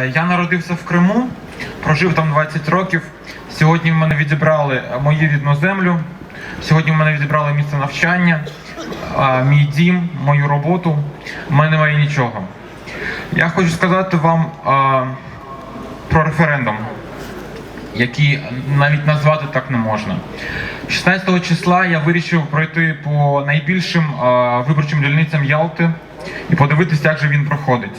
Е, Я народився в Криму, прожив там 20 років. Сьогодні в мене відібрали мою рідну землю. Сьогодні в мене відібрали місце навчання, е, мій дім, мою роботу. У мене немає нічого. Я хочу сказати вам е, про референдум, який навіть назвати так не можна. 16 числа я вирішив пройти по найбільшим е, виборчим дільницям Ялти і подивитися, як же він проходить.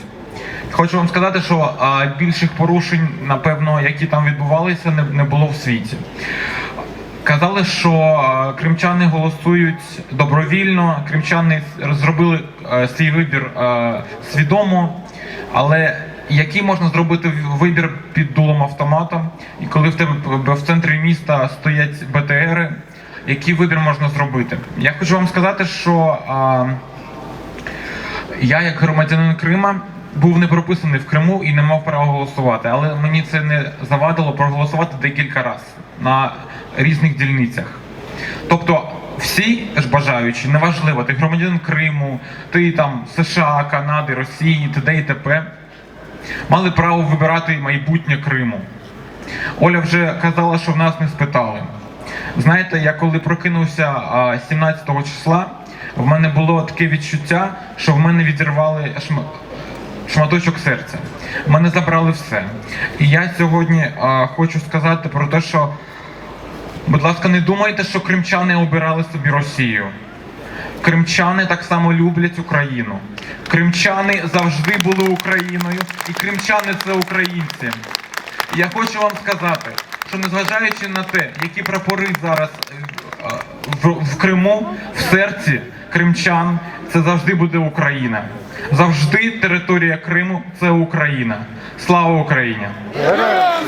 Хочу вам сказати, що е, більших порушень, напевно, які там відбувалися, не, не було в світі. Казали, що е, кримчани голосують добровільно, кримчани зробили е, свій вибір е, свідомо, але який можна зробити вибір під дулом автомата, і коли в тебе в центрі міста стоять БТРи, який вибір можна зробити? Я хочу вам сказати, що е, я, як громадянин Крима, був не прописаний в Криму і не мав права голосувати, але мені це не завадило проголосувати декілька разів на різних дільницях. Тобто, всі ж бажаючі, неважливо, ти громадянин Криму, ти там США, Канади, Росії, т.д. і т.п. мали право вибирати майбутнє Криму. Оля вже казала, що в нас не спитали. Знаєте, я коли прокинувся а, 17 числа, в мене було таке відчуття, що в мене відірвали шматочок серця. Мене забрали все. І я сьогодні а, хочу сказати про те, що, будь ласка, не думайте, що кримчани обирали собі Росію. Кримчани так само люблять Україну. Кримчани завжди були Україною, і кримчани це українці. Я хочу вам сказати, що незважаючи на те, які прапори зараз е, в, в Криму, в серці кримчан, це завжди буде Україна. Завжди територія Криму це Україна. Слава Україні! Героям